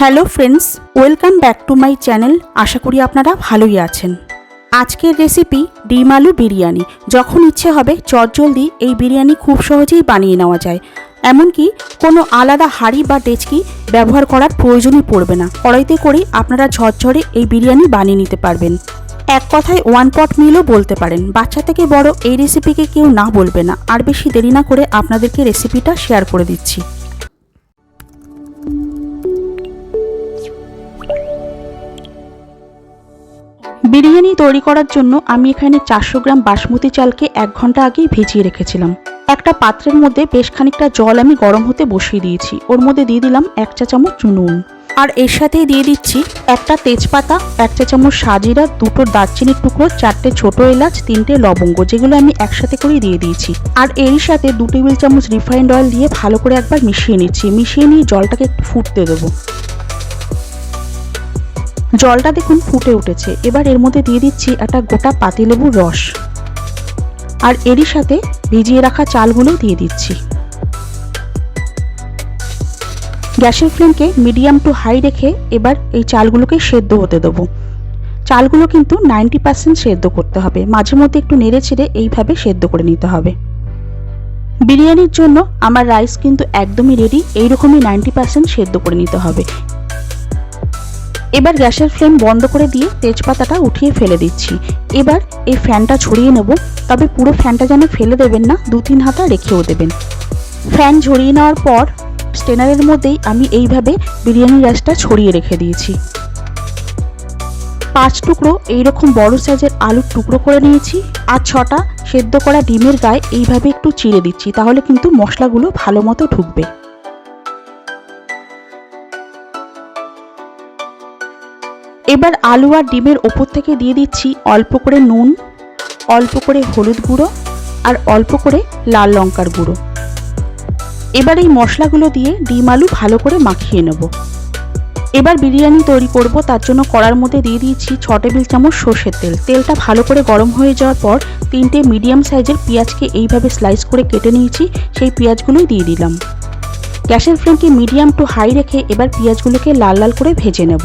Hello friends, welcome back to my channel. আশা করি আপনারা ভালোই আছেন। আজকের রেসিপি ডিম আলু বিরিয়ানি। যখন ইচ্ছে হবে, চটজলদি এই বিরিয়ানি খুব সহজেই বানিয়ে নেওয়া যায়। এমনকি কোনো আলাদা হাঁড়ি বা ডেচকি ব্যবহার করার প্রয়োজনই পড়বে না। কড়াইতে করেই আপনারা ঝরঝরে এই বিরিয়ানি বানিয়ে নিতে পারবেন। এক কথায় ওয়ান পট মিলও বলতে পারেন। বাচ্চা থেকে বড় এই রেসিপিকে কেউ না বলবে না। আর বেশি দেরি না করে আপনাদেরকে রেসিপিটা শেয়ার করে দিচ্ছি। বিরিয়ানি তৈরি করার জন্য আমি এখানে চারশো গ্রাম বাসমতি চালকে এক ঘণ্টা আগেই ভিজিয়ে রেখেছিলাম। একটা পাত্রের মধ্যে বেশ খানিকটা জল আমি গরম হতে বসিয়ে দিয়েছি। ওর মধ্যে দিয়ে দিলাম এক চা চামচ নুন। আর এর সাথেই দিয়ে দিচ্ছি একটা তেজপাতা, এক চা চামচ সাজিরা, দুটো দারচিনির টুকরো, চারটে ছোট এলাচ, তিনটে লবঙ্গ, যেগুলো আমি একসাথে করেই দিয়ে দিয়েছি। আর এরই সাথে দু টেবিল চামচ রিফাইন্ড অয়েল দিয়ে ভালো করে একবার মিশিয়ে নিচ্ছি। মিশিয়ে নিয়ে জলটাকে একটু ফুটতে দেবো। জলটা দেখুন ফুটে উঠেছে। এবার এর মধ্যে দিয়ে দিচ্ছি একটা গোটা পাতিলেবুর রস। আর এরই সাথে ভিজিয়ে রাখা চালগুলো দিয়ে দিচ্ছি। গ্যাসের ফ্লেমকে মিডিয়াম টু হাই রেখে এবার এই চালগুলোকে সেদ্ধ হতে দেবো। চালগুলো কিন্তু নাইনটি পার্সেন্ট সেদ্ধ করতে হবে। মাঝে মধ্যে একটু নেড়ে ছেড়ে এইভাবে সেদ্ধ করে নিতে হবে। বিরিয়ানির জন্য আমার রাইস কিন্তু একদমই রেডি এইরকমই নাইনটি পার্সেন্ট সেদ্ধ করে নিতে হবে। এবার গ্যাসের ফ্লেম বন্ধ করে দিয়ে তেজপাতাটা উঠিয়ে ফেলে দিচ্ছি। এবার এই ফ্যানটা ছড়িয়ে নেব, তবে পুরো ফ্যানটা যেন ফেলে দেবেন না দু তিন হাতা রেখেও দেবেন। ফ্যান ঝরিয়ে নেওয়ার পর স্টেনারের মধ্যেই আমি এইভাবে বিরিয়ানি রাইসটা ছড়িয়ে রেখে দিয়েছি। পাঁচ টুকরো এইরকম বড় সাইজের আলুর টুকরো করে নিয়েছি, আর ছটা সেদ্ধ করা ডিমের গায়ে এইভাবে একটু চিড়ে দিচ্ছি, তাহলে কিন্তু মশলাগুলো ভালো মতো ঢুকবে। এবার আলু আর ডিমের ওপর থেকে দিয়ে দিচ্ছি অল্প করে নুন, অল্প করে হলুদ গুঁড়ো আর অল্প করে লাল লঙ্কার গুঁড়ো। এবার এই মশলাগুলো দিয়ে ডিম আলু ভালো করে মাখিয়ে নেব। এবার বিরিয়ানি তৈরি করব, তার জন্য কড়ার মধ্যে দিয়ে দিয়েছি ছ টেবিল চামচ সর্ষের তেল। তেলটা ভালো করে গরম হয়ে যাওয়ার পর তিনটে মিডিয়াম সাইজের পেঁয়াজকে এইভাবে স্লাইস করে কেটে নিয়েছি, সেই পেঁয়াজগুলোই দিয়ে দিলাম। গ্যাসের ফ্লেমকে মিডিয়াম টু হাই রেখে এবার পেঁয়াজগুলোকে লাল লাল করে ভেজে নেব।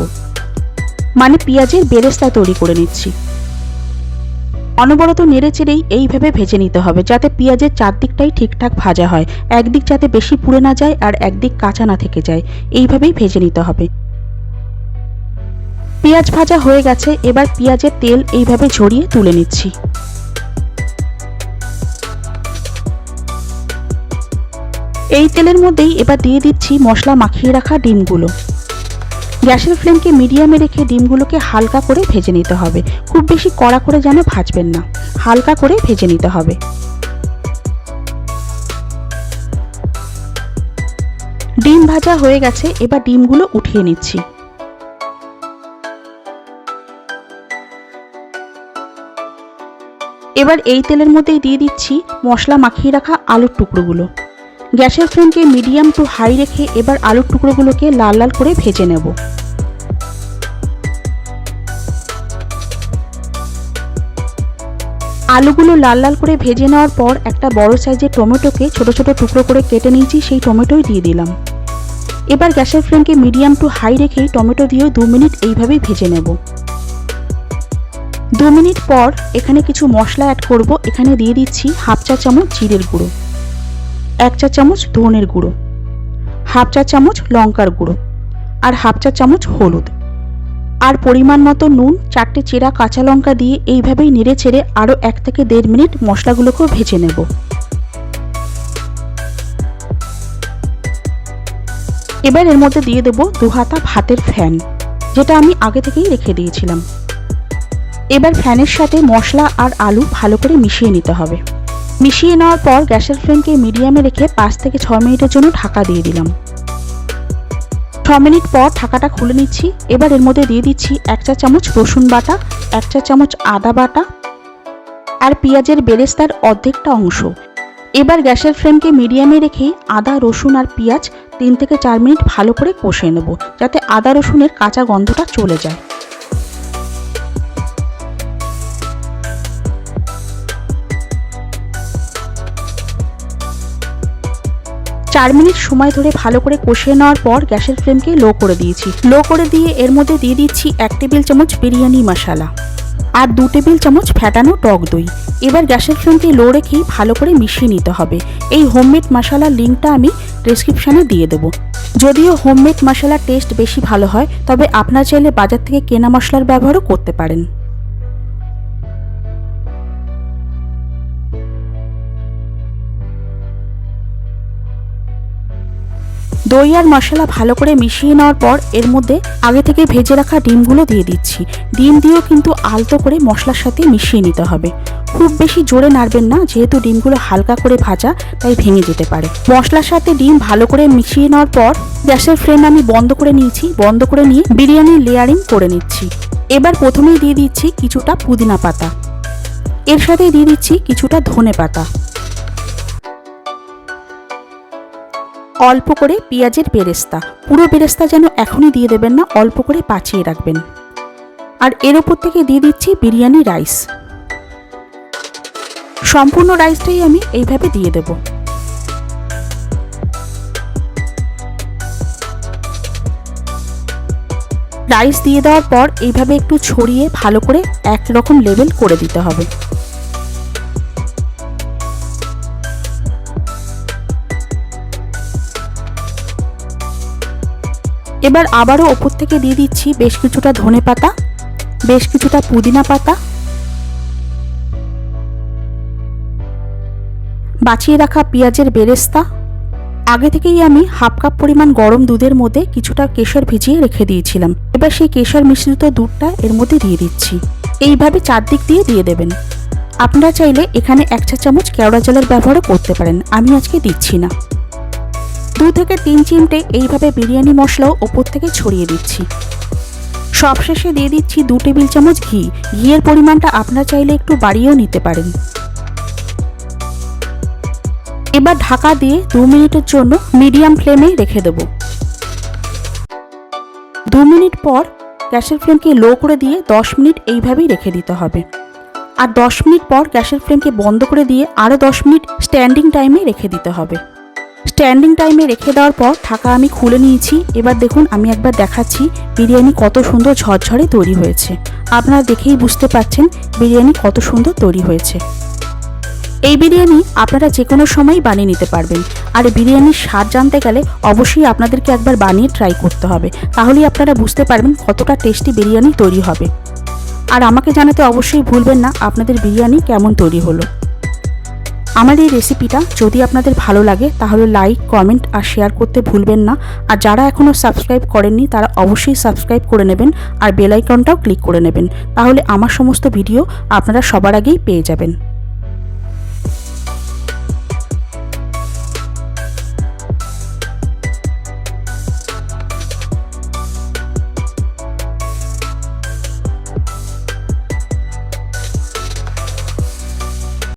মানে পেঁয়াজের বেরেস্তা তৈরি করে নিচ্ছি। অনবরত নেড়ে চেড়েই এইভাবে ভেজে নিতে হবে যাতে পেঁয়াজের চারদিকটাই ঠিকঠাক ভাজা হয়, একদিক যাতে বেশি পুড়ে না যায় আর একদিক কাঁচা না থেকে যায়। এইভাবেই ভেজে নিতে হবে। পেঁয়াজ ভাজা হয়ে গেছে, এবার পেঁয়াজের তেল এইভাবে ঝরিয়ে তুলে নিচ্ছি। এই তেলের মধ্যেই এবার দিয়ে দিচ্ছি মশলা মাখিয়ে রাখা ডিমগুলো। গ্যাসের ফ্লেমকে মিডিয়ামে রেখে ডিমগুলোকে হালকা করে ভেজে নিতে হবে। খুব বেশি কড়া করে যেন ভাজবেন না। হালকা করে ভেজে নিতে হবে। ডিম ভাজা হয়ে গেছে, এবার ডিমগুলো উঠিয়ে নিচ্ছি। এবার এই তেলের মধ্যেই দিয়ে দিচ্ছি মশলা মাখিয়ে রাখা আলুর টুকরোগুলো। গ্যাসের ফ্লেমকে মিডিয়াম টু হাই রেখে এবার আলুর টুকরোগুলোকে লাল লাল করে ভেজে নেব। আলুগুলো লাল লাল করে ভেজে নেওয়ার পর একটা বড় সাইজের টমেটোকে ছোট ছোট টুকরো করে কেটে নিয়েছি, সেই টমেটোই দিয়ে দিলাম। এবার গ্যাসের ফ্লেমকে মিডিয়াম টু হাই রেখেই টমেটো দিয়ে দু মিনিট এইভাবেই ভেজে নেব। দু মিনিট পর এখানে কিছু মশলা অ্যাড করব, এখানে দিয়ে দিচ্ছি হাফ চা চামচ জিরের গুঁড়ো। এক চা চামচ ধনের গুঁড়ো, হাফ চা চামচ লঙ্কার গুঁড়ো আর হাফ চা চামচ হলুদ। আর পরিমাণ মতো নুন, চারটে চেরা কাঁচা লঙ্কা দিয়ে এইভাবেই নেড়ে ছেড়ে আরও এক থেকে দেড় মিনিট মশলাগুলোকেও ভেজে নেব। এবার এর মধ্যে দিয়ে দেব দু হাতা ভাতের ফ্যান, যেটা আমি আগে থেকেই রেখে দিয়েছিলাম। এবার ফ্যানের সাথে মশলা আর আলু ভালো করে মিশিয়ে নিতে হবে। মিশিয়ে নেওয়ার পর গ্যাসের ফ্লেমকে মিডিয়ামে রেখে পাঁচ থেকে ছ মিনিটের জন্য ঢাকা দিয়ে দিলাম। ছ মিনিট পর ঢাকাটা খুলে নিচ্ছি। এবার এর মধ্যে দিয়ে দিচ্ছি এক চা চামচ রসুন বাটা, এক চা চামচ আদা বাটা আর পেঁয়াজের বেরেস্তার অর্ধেকটা অংশ। এবার গ্যাসের ফ্লেমকে মিডিয়ামে রেখেই আদা, রসুন আর পেঁয়াজ তিন থেকে চার মিনিট ভালো করে কষে নেব, যাতে আদা, রসুনের কাঁচা গন্ধটা চলে যায়। চার মিনিট সময় ধরে ভালো করে কষিয়ে নেওয়ার পর গ্যাসের ফ্লেমকে লো করে দিয়েছি। লো করে দিয়ে এর মধ্যে দিয়ে দিচ্ছি এক টেবিল চামচ বিরিয়ানি মশালা আর দু টেবিল চামচ ফ্যাটানো টক দই। এবার গ্যাসের ফ্লেমকে লো রেখেই ভালো করে মিশিয়ে নিতে হবে। এই হোমমেড মশালার লিঙ্কটা আমি ডিসক্রিপশানে দিয়ে দেবো। যদিও হোমমেড মশলার টেস্ট বেশি ভালো হয়, তবে আপনার চাইলে বাজার থেকে কেনা মশলার ব্যবহারও করতে পারেন। দই আর মশলা ভালো করে মিশিয়ে নেওয়ার পর এর মধ্যে আগে থেকে ভেজে রাখা ডিমগুলো দিয়ে দিচ্ছি। ডিম দিয়েও কিন্তু আলতো করে মশলার সাথে মিশিয়ে নিতে হবে। খুব বেশি জোরে নাড়বেন না, যেহেতু ডিমগুলো হালকা করে ভাজা, তাই ভেঙে যেতে পারে। মশলার সাথে ডিম ভালো করে মিশিয়ে নেওয়ার পর গ্যাসের ফ্লেম আমি বন্ধ করে নিয়েছি, বন্ধ করে নিয়ে বিরিয়ানির লেয়ারিং করে নিচ্ছি। এবার প্রথমেই দিয়ে দিচ্ছি কিছুটা পুদিনা পাতা। এর সাথে দিয়ে দিচ্ছি কিছুটা ধনে পাতা। অল্প করে পেঁয়াজের বেরেস্তা। পুরো বেরেস্তা যেন এখনই দিয়ে দেবেন না, অল্প করে পাচিয়ে রাখবেন। আর এর ওপর থেকে দিয়ে দিচ্ছি বিরিয়ানি রাইস। সম্পূর্ণ রাইসটাই আমি এইভাবে দিয়ে দেব। রাইস দিয়ে দেওয়ার পর এইভাবে একটু ছড়িয়ে ভালো করে একরকম লেভেল করে দিতে হবে। এবার আবারও ওপর থেকে দিয়ে দিচ্ছি বেশ কিছুটা ধনে পাতা, বেশ কিছুটা পুদিনা পাতা। বাঁচিয়ে রাখা পেঁয়াজের বেরেস্তা। আগে থেকেই আমি হাফ কাপ পরিমাণ গরম দুধের মধ্যে কিছুটা কেশর ভিজিয়ে রেখে দিয়েছিলাম। এবার সেই কেশর মিশ্রিত দুধটা এর মধ্যে দিয়ে দিচ্ছি। এইভাবে চারদিক দিয়ে দিয়ে দেবেন। আপনারা চাইলে এখানে এক চা চামচ কেওড়া জলের ব্যবহারও করতে পারেন। আমি আজকে দিচ্ছি না। দু থেকে তিন চিমটে এইভাবে বিরিয়ানি মশলাও ওপর থেকে ছড়িয়ে দিচ্ছি। সবশেষে দিয়ে দিচ্ছি দু টেবিল চামচ ঘি। ঘিয়ের পরিমাণটা আপনারা চাইলে একটু বাড়িয়েও নিতে পারেন। এবার ঢাকা দিয়ে দু মিনিটের জন্য মিডিয়াম ফ্লেমে রেখে দেব। দু মিনিট পর গ্যাসের ফ্লেমকে লো করে দিয়ে দশ মিনিট এইভাবেই রেখে দিতে হবে। আর দশ মিনিট পর গ্যাসের ফ্লেমকে বন্ধ করে দিয়ে আরও দশ মিনিট স্ট্যান্ডিং টাইমে রেখে দিতে হবে। স্ট্যান্ডিং টাইমে রেখে দেওয়ার পর ঢাকা আমি খুলে নিয়েছি। এবার দেখুন, আমি একবার দেখাচ্ছি বিরিয়ানি কত সুন্দর ঝরঝরে তৈরি হয়েছে। আপনারা দেখেই বুঝতে পারছেন বিরিয়ানি কত সুন্দর তৈরি হয়েছে। এই বিরিয়ানি আপনারা যে কোনো সময়ই বানিয়ে নিতে পারবেন। আর বিরিয়ানির স্বাদ জানতে গেলে অবশ্যই আপনাদেরকে একবার বানিয়ে ট্রাই করতে হবে। তাহলেই আপনারা বুঝতে পারবেন কতটা টেস্টি বিরিয়ানি তৈরি হবে। আর আমাকে জানাতে অবশ্যই ভুলবেন না, আপনাদের বিরিয়ানি কেমন তৈরি হলো। আমার এই রেসিপিটা যদি আপনাদের ভালো লাগে, তাহলে লাইক কমেন্ট আর শেয়ার করতে ভুলবেন না। আর যারা এখনও সাবস্ক্রাইব করেননি, তারা অবশ্যই সাবস্ক্রাইব করে নেবেন আর বেলাইকনটাও ক্লিক করে নেবেন। তাহলে আমার সমস্ত ভিডিও আপনারা সবার আগেই পেয়ে যাবেন।